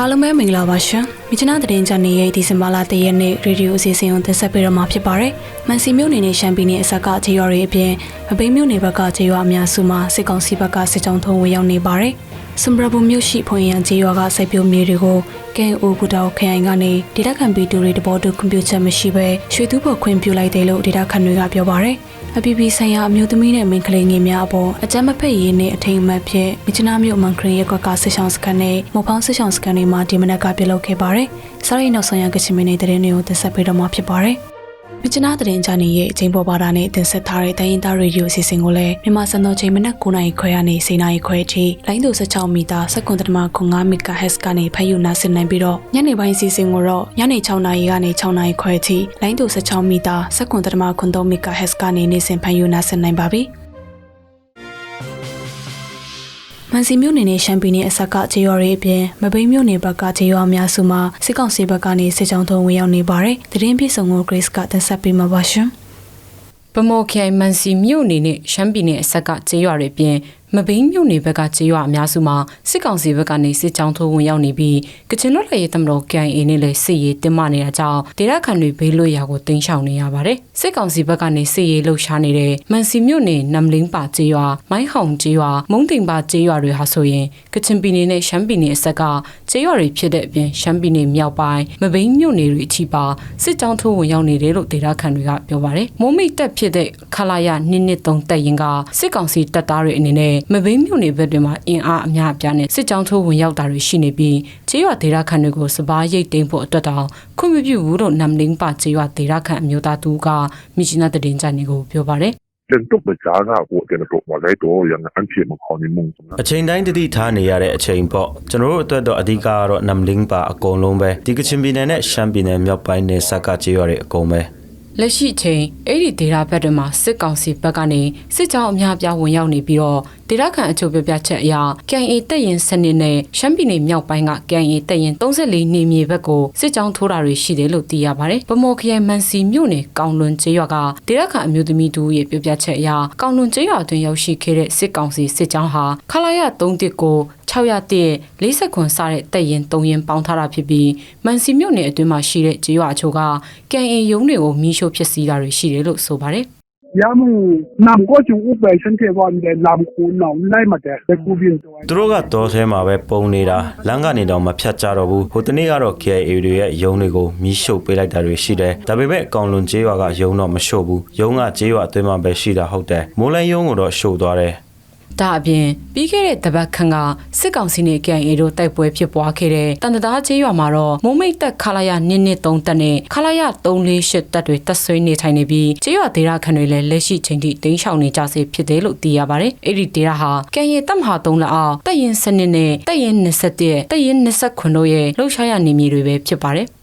အားလုံးပဲမင်္ဂလာပါရှင်။မြချနာသတင်းချန်နယ်ရဲ့ဒီဇင်ဘာလ၁ရက်နေ့ရေဒီယိုအစီအစဉ်ကိုတင်ဆက်ပေးတော့မှာဖြစ်ပါတယ်။မန်စီမြို့နယ်နဲ့ရှမ်းပြည်နယ်အစပ်ကခြေရွာတွေအပြင်မပိန်းမြို့နယ်ဘက်ကခြေရွာအများစုမှာစစ်ကောင်စီဘက်ကစစ်ကြောင်းထုံးဝင်ရောက်နေပါတယ်။ စံဘရဘူမြို့ရှိဖွင့်ရန်ခြေရွာကစိုက်ပျိုးမြေတွေကို KO ဘူတောက်ခရိုင်ကနေဒေတာခံပီတူတွေတဘောတူခွင့်ပြုချက်မရှိဘဲရွှေသူပေါ်ခွင့်ပြုလိုက်တယ်လို့ဒေတာခံတွေကပြောပါတယ်။အပီပီဆိုင်ရာအမျိုးသမီးနဲ့မိန်းကလေးငယ်များအပေါ်အကြမ်းမဖက်ရေးနဲ့အထိမ်အမှတ်ဖြစ်မြချနာမြို့မန်ခရီရက်ကွက်ကစစ်ဆောင်စကန်နဲ့မော်ဖောင်းစစ်ဆောင်စကန်တွေမှာဒီမနက်ကပြုလုပ်ခဲ့ပါတယ်။စားရိတ်နောက်ဆောင်ရကချင်မင်းနေတဲ့တဲ့တွေကိုတင်ဆက်ပေးတော့မှာဖြစ်ပါတယ်။ မြချနာသတင်းချာနေရဲ့အချိန်ပေါ်ပါတာနဲ့တင်ဆက်ထားတဲ့တိုင်းရင်းသားရေဒီယိုအစီအစဉ်ကိုလည်းမြန်မာစံတော်ချိန်မနက်9:00နာရီခွဲကနေ10:00နာရီခွဲအထိလိုင်းတူ16မီတာ7.5 MHz ကနေဖမ်းယူနားဆင်နိုင်ပြီးတော့ညနေပိုင်းအစီအစဉ်ကိုတော့ညနေ6:00နာရီကနေ6:00နာရီခွဲအထိလိုင်းတူ16မီတာ7.5 MHz ကနေနေ့စဉ်ဖမ်းယူနားဆင်နိုင်ပါပြီ။ န်စီမြို့နယ်နဲ့ရှမ်းပြည်နယ်အစပ်ကခြေရွာတွေအပြင်မပိန်းမြို့နယ်ဘက်ကခြေရွာအများစုမှာစစ်ကောင်စီဘက်ကနေစစ်ကြောင်းထုံးဝင်ရောက်နေပါတယ်။သတင်းပြည့်စုံကို Grace ကတင်ဆက်ပေးမှာပါရှင်။ဗမော်ခိုင်မန်စီမြို့နယ်နဲ့ရှမ်းပြည်နယ်အဆက်ကကျေးရွာတွေပြင်မဘိန်းမြို့နယ်ဘက်ကကျေးရွာအများစုမှာစစ်ကောင်စီဘက်ကနေစစ်ကြောင်းထိုးဝင်ရောက်နေပြီးကချင်လွတ်လပ်ရေးသမတော် KIA နဲ့လည်းစစ်ရေးတင်မနေတာကြောင့်ဒေသခံတွေဘေးလွတ်ရာကိုတင်းရှောင်နေရပါတယ်။စစ်ကောင်စီဘက်ကနေစစ်ရေးလှုပ်ရှားနေတဲ့မန်စီမြို့နယ်နမ်လင်းပါကျေးရွာမိုင်းဟောင်ကျေးရွာမုံတင်ပါကျေးရွာတွေဟာဆိုရင်ကချင်ပြည်နယ်နဲ့ရှမ်းပြည်နယ်အဆက်ကကျေးရွာတွေဖြစ်တဲ့အပြင်ရှမ်းပြည်နယ်မြောက်ပိုင်းမဘိန်းမြို့နယ်တွေအထိပါစစ်ကြောင်းထိုးဝင်ရောက်နေတယ်လို့ဒေသခံတွေကပြောပါတယ်။မိုးမိတ်တက်ဖြစ်တဲ့ခလာရ213တက်ရင်ကစစ်ကောင်စီတပ်သားတွေအနေနဲ့နဲ့မဘိမ်းမြို့နယ်ဘက်တွင်မှာအင်အားအများအပြားနဲ့စစ်ကြောင်းထိုးဝင်ရောက်တာတွေရှိနေပြီးခြေရွာဒေသခံတွေကိုစပားရိတ်သိမ်းဖို့အတွက်တောင်ခွင့်မပြုဘူးလို့နမ်လင်းပါခြေရွာဒေသခံအမျိုးသားသူကမြစ်ရှင်တဲ့တင်ကြနေကိုပြောပါတယ်ကျွန်တော်ပကြားတာကိုကျွန်တော်မလိုက်တော့ရန်အန်ချေမခေါ်နေမှုအချိန်တိုင်းတတိထားနေရတဲ့အချိန်ပေါ့ကျွန်တော်တို့အတွက်တော့အဓိကကတော့နမ်လင်းပါအကုန်လုံးပဲဒီကချင်ပြည်နယ်နဲ့ရှမ်းပြည်နယ်မြောက်ပိုင်းနယ်စပ်ကကြေးရွာတွေအကုန်ပဲလက်ရှိချိန်အဲ့ဒီဒေတာဘက်တွေမှာစစ်ကောင်စီဘက်ကနေစစ်ကြောင်းအများပြားဝင်ရောက်နေပြီးတော့ ဒေတာခံအချို့ပြပြချက်အရ KIA တပ်ရင်စနစ်နဲ့ရှမ်းပြည်နယ်မြောက်ပိုင်းက KIA တပ်ရင်34နေမြေဘက်ကိုစစ်ကြောင်းထိုးတာတွေရှိတယ်လို့သိရပါတယ်။ဗမော်ခရိုင်မန်စီမြို့နယ်ကောင်လွန်ကျေးရွာကဒေတာခံအမျိုးသမီးတူရဲ့ပြပြချက်အရကောင်လွန်ကျေးရွာတွင်ရောက်ရှိခဲ့တဲ့စစ်ကောင်စီစစ်ကြောင်းဟာခလာရ3တစ်ကို600 40ခွန်စတဲ့တပ်ရင်3ရင်ပေါင်းထားတာဖြစ်ပြီးမန်စီမြို့နယ်အတွင်းမှာရှိတဲ့ကျေးရွာအချို့က KIA ရုံးတွေကိုမီးရှို့ဖျက်ဆီးတာတွေရှိတယ်လို့ဆိုပါတယ် ရာမူနမ်ကိုချူဥပ္ပယ်ရှင်ကေဝန်တဲ့လမ်ခုနောင်လိုက်မတဲ့ကူဘင်းတော့သူတို့ကတော့ဆဲမှာပဲပုံနေတာလမ်းကနေတော့မဖြတ်ကြတော့ဘူးဟိုတနေ့ကတော့ KA တွေရဲ့ယုံတွေကိုမီးရှို့ပေးလိုက်တာတွေရှိတယ်ဒါပေမဲ့ကောင်လွန်ကျေးရွာကယုံတော့မရှို့ဘူးယုံကကျေးရွာအတွင်းမှာပဲရှိတာဟုတ်တယ်မိုးလန်းယုံကိုတော့ရှို့သွားတယ် ဒါအပြင်ပြီးခဲ့တဲ့တပတ်ခန့်ကစစ်ကောင်စီနဲ့ KIA တို့တိုက်ပွဲဖြစ်ပွားခဲ့တဲ့တန်တသားကျေးရွာမှာတော့မိုးမိတ်တက်ခလာရ223တက်နဲ့ခလာရ348တက်တွေတက်ဆွေးနေထိုင်နေပြီးကျေးရွာဒေသခံတွေလည်းလက်ရှိချိန်ထိတင်းရှောင်နေကြစေဖြစ်တယ်လို့သိရပါတယ်။အဲ့ဒီဒေသဟာ KIA တပ်မဟာ3လက်အောက်တပ်ရင်စနစ်နဲ့တပ်ရင်27တပ်ရင်29တို့ရဲ့လှုပ်ရှားရနေမြေတွေပဲဖြစ်ပါတယ်။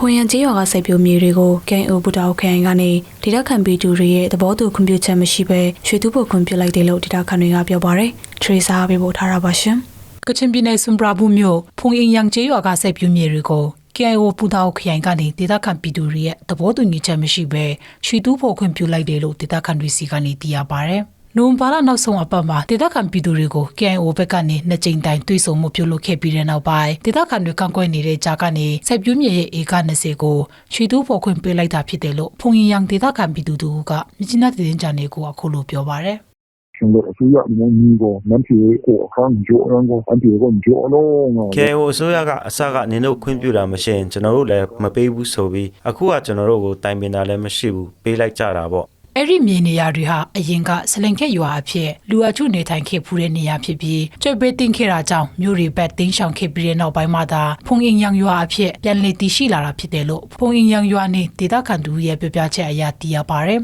ဖွန်ရန်ကျေးရွာကစိုက်ပျိုးမြေတွေကိုကန်အိုဘူတာခရိုင်ကနေဒေတာခံပီတူတွေရဲ့သဘောတူခွင့်ပြုချက်မရှိဘဲရွှေသူဖို့ခွင့်ပြုလိုက်တယ်လို့ဒေတာခံတွေကပြောပါတယ်။ထရီဆာပေးပို့ထားတာပါရှင်။ကချင်ပြည်နယ်စွန်ပရာဘူးမြို့ဖုန်အင်ယန်ကျေးရွာကစိုက်ပျိုးမြေတွေကို KIO ပူတောက်ခရိုင်ကနေဒေသခံပြည်သူတွေရဲ့သဘောတူညီချက်မရှိဘဲရွှေတူးဖို့ခွင့်ပြုလိုက်တယ်လို့ဒေသခံတွေစီကနေသိရပါဗျ။ နိုဝင်ဘာလနောက်ဆုံးအပတ်မှာဒေသခံပြည်သူတွေကို KIO ဘက်ကနေနှစ်ကြိမ်တိုင်တွေ့ဆုံမှုပြုလုပ်ခဲ့ပြီးတဲ့နောက်ပိုင်းဒေသခံတွေကန့်ကွက်နေတဲ့ကြားကနေစိုက်ပျိုးမြေရဲ့ဧက20ကိုရွှေသူဖော်ခွင့်ပေးလိုက်တာဖြစ်တယ်လို့ဖုန်ရင်ရံဒေသခံပြည်သူတို့ကမြစ်ကြီးနားသတင်းချန်နယ်ကိုအခုလိုပြောပါရယ်ရှင်တို့အစိုးရအမျိုးမျိုးကိုနမ်ပြေကိုအခန်းကြိုးရန်ကိုအန်ပြေကိုကြိုးလုံးကေအိုအစိုးရကအစကနင်တို့ခွင့်ပြုတာမရှိရင်ကျွန်တော်တို့လည်းမပေးဘူးဆိုပြီးအခုကကျွန်တော်တို့ကိုတိုင်ပင်တာလည်းမရှိဘူးပေးလိုက်ကြတာပေါ့ အဲ့ဒီမြေနေရာတွေဟာအရင်ကစလင်ခက်ရွာအဖြစ်လူအချို့နေထိုင်ခဲ့ဖူးတဲ့နေရာဖြစ်ပြီးကျွတ်ပေးတင်ခဲ့တာကြောင့်မြို့တွေဘက်တင်းရှောင်ခဲ့ပြီးတဲ့နောက်ပိုင်းမှာသာဖုန်အင်ယံရွာအဖြစ်ပြန်လည်တည်ရှိလာတာဖြစ်တယ်လို့ဖုန်အင်ယံရွာနေဒေသခံတူရဲ့ပြောပြချက်အရသိရပါတယ်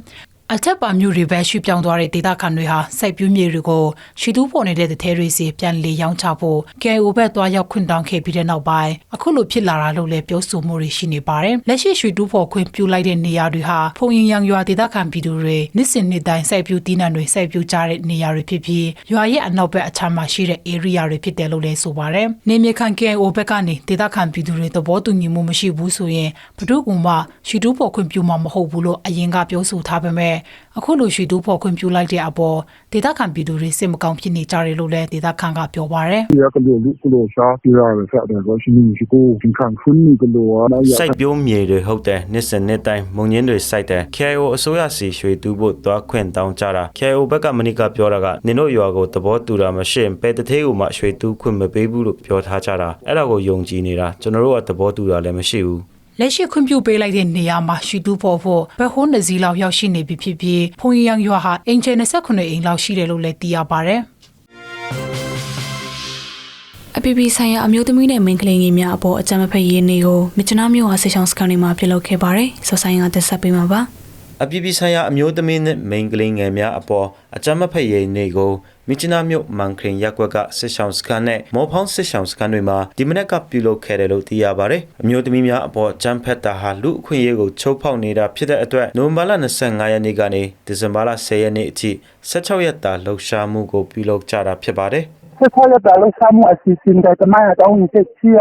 အထက်ပါမျိုးတွေပဲရွှေ့ပြောင်းသွားတဲ့ဒေသခံတွေဟာစိုက်ပျိုးမြေတွေကိုရှီတူးပေါ်နေတဲ့တထဲတွေစီပြန်လေရောင်းချဖို့ KIO ဘက်သွားရောက်ခွင့်တောင်းခဲ့ပြီးတဲ့နောက်ပိုင်းအခုလိုဖြစ်လာတာလို့လည်းပြောဆိုမှုတွေရှိနေပါတယ်။လက်ရှိရွှေတူးပေါ်ခွင့်ပြုလိုက်တဲ့နေရာတွေဟာဖုန်ရင်ရံရွာဒေသခံပြည်သူတွေနှစ်စဉ်နှစ်တိုင်းစိုက်ပျိုးတီးနှံတွေစိုက်ပျိုးကြတဲ့နေရာတွေဖြစ်ပြီးရွာရဲ့အနောက်ဘက်အခြမ်းမှာရှိတဲ့ area တွေဖြစ်တယ်လို့လည်းဆိုပါတယ်။နေမြေခံ KIO ဘက်ကနေဒေသခံပြည်သူတွေသဘောတူညီမှုမရှိဘူးဆိုရင်ဘဒုကမှရွှေတူးပေါ်ခွင့်ပြုမှာမဟုတ်ဘူးလို့အရင်ကပြောဆိုထားပေမဲ့မဲ့အခုလိုရွှေတူးဖော်ခွင့်ပြုလိုက်တဲ့အပေါ်ဒေသခံပြည်သူတွေစိတ်မကောင်းဖြစ်နေကြတယ်လို့လည်းဒေသခံကပြောပါရယ်ဒီကလိုလူကလိုရှာပြရတယ်ဆက်တယ်ဆိုရှင်ရှိကိုဒီခံခွန်းကလိုစိုက်ပြိုးမြေတွေဟုတ်တယ်နှစ်စနစ်တိုင်းမုံညင်းတွေစိုက်တယ် KIO အစိုးရစီရွှေတူးဖို့သွားခွင့်တောင်းကြတာ KIO ဘက်ကမနိကပြောတာကနင်တို့ရွာကိုသဘောတူတာမရှိရင်ပဲတသေးကိုမှရွှေတူးခွင့်မပေးဘူးလို့ပြောထားကြတာအဲ့ဒါကိုယုံကြည်နေတာကျွန်တော်တို့ကသဘောတူတာလည်းမရှိဘူး လက်ရှိခွင့်ပြုပေးလိုက်တဲ့နေရာမှာရှီတူဖို့ဖို့ဘက်ဟိုးနှစ်စီးလောက်ရောက်ရှိနေပြီဖြစ်ပြီးဖုန်ရံရွာဟာအင်ဂျင်29အိမ်လောက်ရှိတယ်လို့လည်းသိရပါတယ်။အပီပီဆိုင်ရာအမျိုးသမီးနဲ့မိန်းကလေးငယ်များအပေါ်အကြမ်းမဖက်ရေးနေ့ကိုမြစ်ချနာမြို့ဟာဆေချောင်းစကန်တွေမှာပြုလုပ်ခဲ့ပါတယ်။ဆောဆိုင်ကတက်ဆက်ပေးမှာပါ။ အပြည့်ပြည့်ဆိုင်ရာအမျိုးသမီးနဲ့မိန်းကလေးငယ်များအပေါ်အကြမ်းမဖက်ရေးနေကိုမြချနာမြို့မန်ခရင်ရက်ကွက်ကစစ်ဆောင်စခန်းနဲ့မော်ဖောင်းစစ်ဆောင်စခန်းတွေမှာဒီမနက်ကပြုလုပ်ခဲ့တယ်လို့သိရပါတယ်။အမျိုးသမီးများအပေါ်အကြမ်းဖက်တာဟာလူအခွင့်အရေးကိုချုပ်ဖောက်နေတာဖြစ်တဲ့အတွက်နိုဝင်ဘာလ25ရက်နေ့ကနေဒီဇင်ဘာလ10ရက်နေ့အထိ16ရက်တာလှုပ်ရှားမှုကိုပြုလုပ်ကြတာဖြစ်ပါတယ်။ 16ရက်တာလှုပ်ရှားမှုအစီအစဉ်တဲ့တမိုင်းအကြောင်းကိုသိရ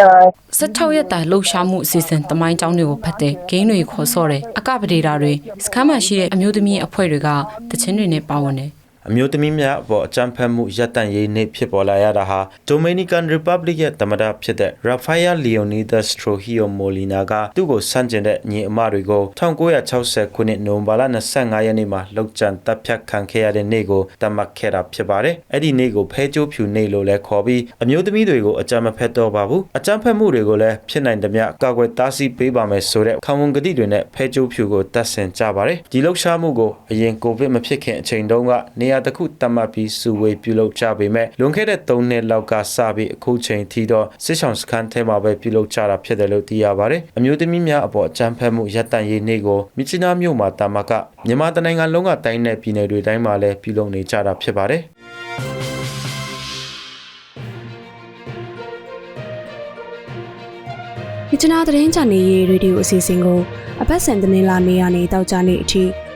16ရက်တာလှုပ်ရှားမှုအစီအစဉ်တမိုင်းအကြောင်းတွေကိုဖတ်တဲ့ဂိမ်းတွေခေါ်ဆော့တယ်အကပဒေတာတွေစခန်းမှာရှိတဲ့အမျိုးသမီးအဖွဲ့တွေကတခြင်းတွေနဲ့ပါဝင်တယ် အမျိုးသမီးများအပေါ်အကြမ်းဖက်မှုရပ်တန့်ရေးနေ့ဖြစ်ပေါ်လာရတာဟာ Dominican Republic ရဲ့သမ္မတဖြစ်တဲ့ Rafael Leonidas Trujillo Molina ကသူ့ကိုဆန့်ကျင်တဲ့ညီအမတွေကို1960ခုနှစ်နိုဝင်ဘာလ25ရက်နေ့မှာလှုပ်ကြံတပ်ဖြတ်ခံခဲ့ရတဲ့နေ့ကိုတတ်မှတ်ခဲ့တာဖြစ်ပါတယ်။အဲ့ဒီနေ့ကိုဖဲကြိုးဖြူနေ့လို့လည်းခေါ်ပြီးအမျိုးသမီးတွေကိုအကြမ်းမဖက်တော့ပါဘူး။အကြမ်းဖက်မှုတွေကိုလည်းဖြစ်နိုင်သမျှကာကွယ်တားဆီးပေးပါမယ်ဆိုတဲ့ခံဝန်ကတိတွေနဲ့ဖဲကြိုးဖြူကိုတတ်ဆင်ကြပါတယ်။ဒီလှုပ်ရှားမှုကိုအရင်ကိုဗစ်မဖြစ်ခင်အချိန်တုန်းကနေရာတစ်ခုတတ်မှတ်ပြီးစုဝေးပြုလုပ်ကြပေမဲ့လွန်ခဲ့တဲ့3နှစ်လောက်ကစပြီးအခုချိန်ထိတော့စစ်ဆောင်စခန်းထဲမှာပဲပြုလုပ်ကြတာဖြစ်တယ်လို့သိရပါတယ်။အမျိုးသမီးများအပေါ်အကြမ်းဖက်မှုရပ်တန့်ရေးနေ့ကိုမြစ်ချနာမြို့မှာတာမကမြန်မာတနိုင်ငံလုံးကတိုင်းနယ်ပြည်နယ်တွေတိုင်းမှာလည်းပြုလုပ်နေကြတာဖြစ်ပါတယ်။မြချနာသတင်းချန်နယ်ရေးရေဒီယိုအစီအစဉ်ကိုအပတ်စဉ်သတင်းလာနေရနေတောက်ကြနေအထိ